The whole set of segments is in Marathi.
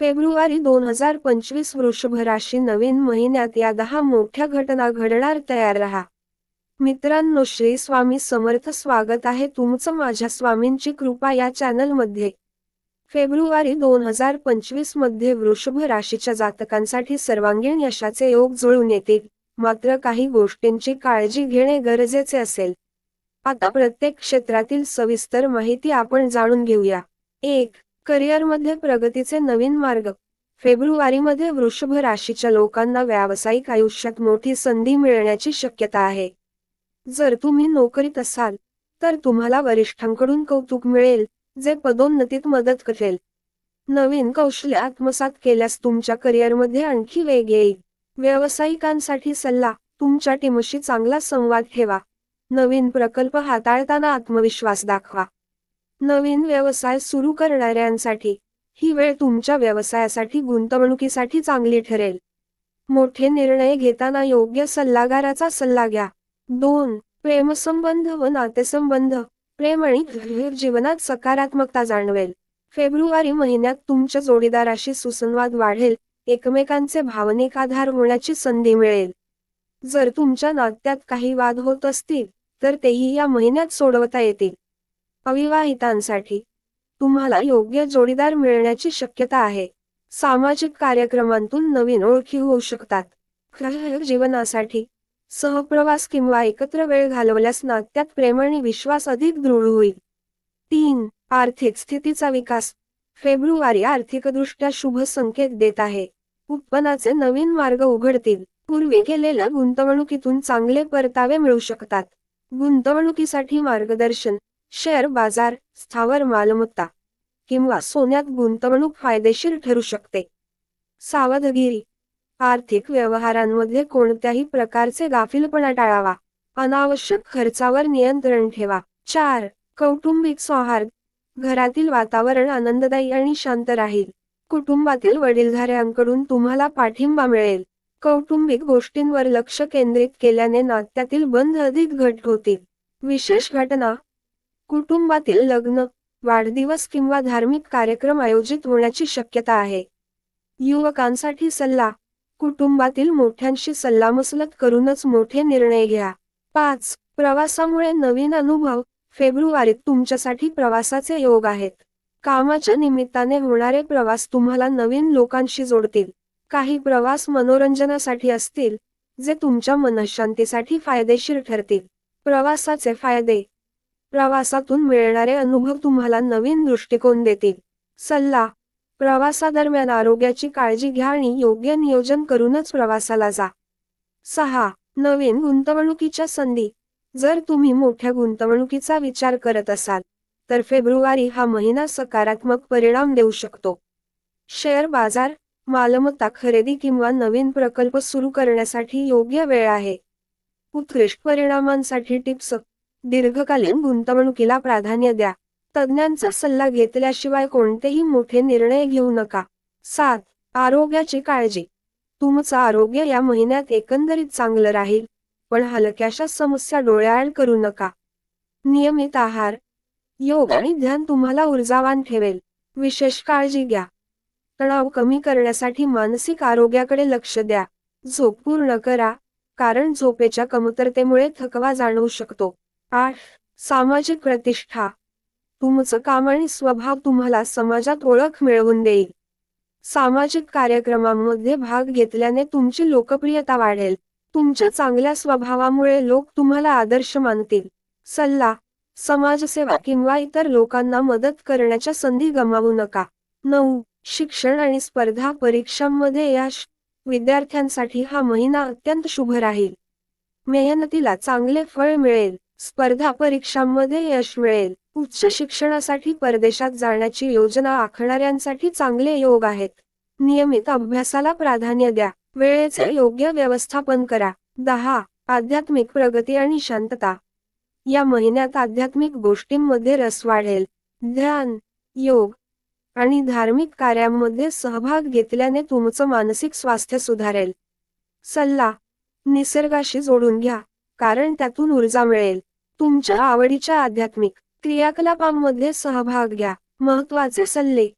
फेब्रुवारी दोन हजार पंचवीस वृषभ राशी नवीन महिन्यात या दहा मोठ्या घटना घडणार तयार राहा. मित्रांनो श्री स्वामी समर्थ स्वागत आहे तुमचं माझ्या स्वामींची कृपा या चॅनलमध्ये. फेब्रुवारी दोन हजार पंचवीसमध्ये वृषभ राशीच्या जातकांसाठी सर्वांगीण यशाचे योग जुळून येतील. मात्र काही गोष्टींची काळजी घेणे गरजेचे असेल. आता प्रत्येक क्षेत्रातील सविस्तर माहिती आपण जाणून घेऊया. एक करिअरमध्ये प्रगतीचे नवीन मार्ग. फेब्रुवारीमध्ये वृषभ राशीच्या लोकांना व्यावसायिक आयुष्यात मोठी संधी मिळण्याची शक्यता आहे. जर तुम्ही नोकरीत असाल तर तुम्हाला वरिष्ठांकडून कौतुक मिळेल जे पदोन्नतीत मदत करेल. नवीन कौशल्य आत्मसात केल्यास तुमच्या करिअरमध्ये आणखी वेग येईल. व्यावसायिकांसाठी सल्ला तुमच्या टीमशी चांगला संवाद ठेवा. नवीन प्रकल्प हाताळताना आत्मविश्वास दाखवा. नवीन व्यवसाय सुरू करणाऱ्यांसाठी ही वेळ तुमच्या व्यवसायासाठी गुंतवणुकीसाठी चांगली ठरेल. मोठे निर्णय घेताना योग्य सल्लागाराचा सल्ला घ्या. दोन प्रेमसंबंध व नातेसंबंध. प्रेम आणि जीवनात सकारात्मकता जाणवेल. फेब्रुवारी महिन्यात तुमच्या जोडीदाराशी सुसंवाद वाढेल. एकमेकांचे भावनिक आधार होण्याची संधी मिळेल. जर तुमच्या नात्यात काही वाद होत असतील तर तेही या महिन्यात सोडवता येतील. अविवाहितांसाठी तुम्हाला योग्य जोडीदार मिळण्याची शक्यता आहे. सामाजिक कार्यक्रमांतून नवीन ओळखी होऊ शकतात. जीवनासाठी सहप्रवास किंवा एकत्र वेळ घालवल्यास नात्यात प्रेम आणि विश्वास अधिक दृढ होईल. तीन आर्थिक स्थितीचा विकास. फेब्रुवारी आर्थिकदृष्ट्या शुभ संकेत देत आहे. उत्पन्नाचे नवीन मार्ग उघडतील. पूर्वी केलेल्या गुंतवणुकीतून चांगले परतावे मिळू शकतात. गुंतवणुकीसाठी मार्गदर्शन. शेअर बाजार स्थावर मालमत्ता किंवा सोन्यात गुंतवणूक फायदेशीर ठरू शकते. सावधगिरी. आर्थिक व्यवहारांमध्ये कोणत्याही प्रकारचे गाफिलपणा टाळावा. अनावश्यक खर्चावर नियंत्रण ठेवा. चार. कौटुंबिक सौहार्द. घरातील वातावरण आनंददायी आणि शांत राहील. कुटुंबातील वडीलधाऱ्यांकडून तुम्हाला पाठिंबा मिळेल. कौटुंबिक गोष्टींवर लक्ष केंद्रित केल्याने नात्यातील बंध अधिक घट होतील. विशेष घटना कुटुंबातील लग्न वाढदिवस किंवा धार्मिक कार्यक्रम आयोजित होण्याची शक्यता आहे. युवकांसाठी सल्ला कुटुंबातील मोठ्यांशी सल्लामसलत करूनच मोठे निर्णय घ्या. पाच प्रवासामुळे नवीन अनुभव फेब्रुवारीत तुमच्यासाठी प्रवासाचे योग आहेत. कामाच्या निमित्ताने होणारे प्रवास तुम्हाला नवीन लोकांशी जोडतील. काही प्रवास मनोरंजनासाठी असतील जे तुमच्या मनशांतीसाठी फायदेशीर ठरतील. प्रवासाचे फायदे प्रवासातून मिळणारे अनुभव तुम्हाला नवीन दृष्टिकोन देतील. सल्ला. प्रवासादरम्यान आरोग्याची काळजी घ्या आणि योग्य नियोजन करूनच प्रवासाला जा. सहा. नवीन गुंतवणुकीच्या संधी. जर तुम्ही मोठ्या गुंतवणुकीचा विचार करत असाल तर फेब्रुवारी हा महिना सकारात्मक परिणाम देऊ शकतो. शेअर बाजार मालमत्ता खरेदी किंवा नवीन प्रकल्प सुरू करण्यासाठी योग्य वेळ आहे. उत्कृष्ट परिणामांसाठी टिप्स. दीर्घकालीन गुंतवणुकीला प्राधान्य द्या. तज्ज्ञांचा सल्ला घेतल्याशिवाय कोणतेही मोठे निर्णय घेऊ नका. सात आरोग्याची काळजी. तुमचं आरोग्य या महिन्यात एकंदरीत चांगलं राहील पण हलक्याशा समस्या डोळ्याआड करू नका. नियमित आहार. योग आणि ध्यान तुम्हाला ऊर्जावान ठेवेल. विशेष काळजी घ्या. तणाव कमी करण्यासाठी मानसिक आरोग्याकडे लक्ष द्या. झोप पूर्ण करा कारण झोपेच्या कमतरतेमुळे थकवा जाणवू शकतो. आठ. सामाजिक प्रतिष्ठा. तुमचं काम आणि स्वभाव तुम्हाला समाजात ओळख मिळवून देईल. सामाजिक कार्यक्रमांमध्ये भाग घेतल्याने तुमची लोकप्रियता वाढेल. तुमच्या चांगल्या स्वभावामुळे लोक तुम्हाला आदर्श मानतील. सल्ला. समाजसेवा किंवा इतर लोकांना मदत करण्याच्या संधी गमावू नका. नऊ. शिक्षण आणि स्पर्धा परीक्षांमध्ये यश. विद्यार्थ्यांसाठी हा महिना अत्यंत शुभ राहील. मेहनतीला चांगले फळ मिळेल. स्पर्धा परीक्षांमध्ये यश मिळेल. उच्च शिक्षणासाठी परदेशात जाण्याची योजना आखणाऱ्यांसाठी चांगले योग आहेत. नियमित अभ्यासाला प्राधान्य द्या. वेळेचे योग्य व्यवस्थापन करा. दहा. आध्यात्मिक प्रगती आणि शांतता. या महिन्यात आध्यात्मिक गोष्टींमध्ये रस वाढेल. ध्यान योग आणि धार्मिक कार्यांमध्ये सहभाग घेतल्याने तुमचं मानसिक स्वास्थ्य सुधारेल. सल्ला निसर्गाशी जोडून घ्या कारण त्यातून ऊर्जा मिळेल. तुमच्या आवडीच्या आध्यात्मिक क्रियाकलापांमध्ये सहभाग घ्या. महत्त्वाचे सल्ले.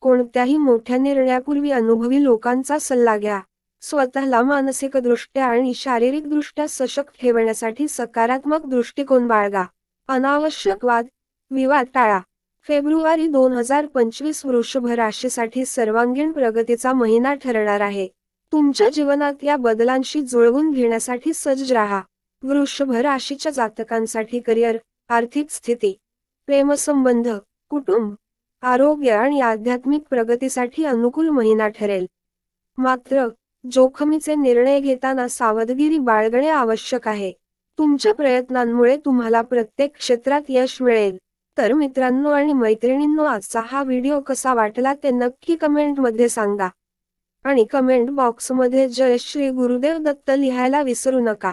कोणत्याही मोठ्या निर्णयापूर्वी अनुभवी लोकांचा सल्ला घ्या. स्वतःला मानसिकदृष्ट्या आणि शारीरिकदृष्ट्या सशक्त ठेवण्यासाठी सकारात्मक दृष्टिकोन बाळगा. अनावश्यक वाद विवाद टाळा. फेब्रुवारी दोन हजार पंचवीस वृषभ राशीसाठी सर्वांगीण प्रगतीचा महिना ठरणार आहे. तुमच्या जीवनात या बदलांशी जुळवून घेण्यासाठी सज्ज राहा. वृषभ राशीच्या जातकांसाठी करिअर आर्थिक स्थिती प्रेमसंबंध कुटुंब आरोग्य आणि आध्यात्मिक प्रगतीसाठी अनुकूल महिना ठरेल. मात्र जोखमीचे निर्णय घेताना सावधगिरी बाळगणे आवश्यक आहे. तुमच्या प्रयत्नांमुळे तुम्हाला प्रत्येक क्षेत्रात यश मिळेल. तर मित्रांनो आणि मैत्रिणींनो आजचा हा व्हिडिओ कसा वाटला ते नक्की कमेंटमध्ये सांगा. आणि कमेंट बॉक्समध्ये जय श्री गुरुदेव दत्त लिहायला विसरू नका.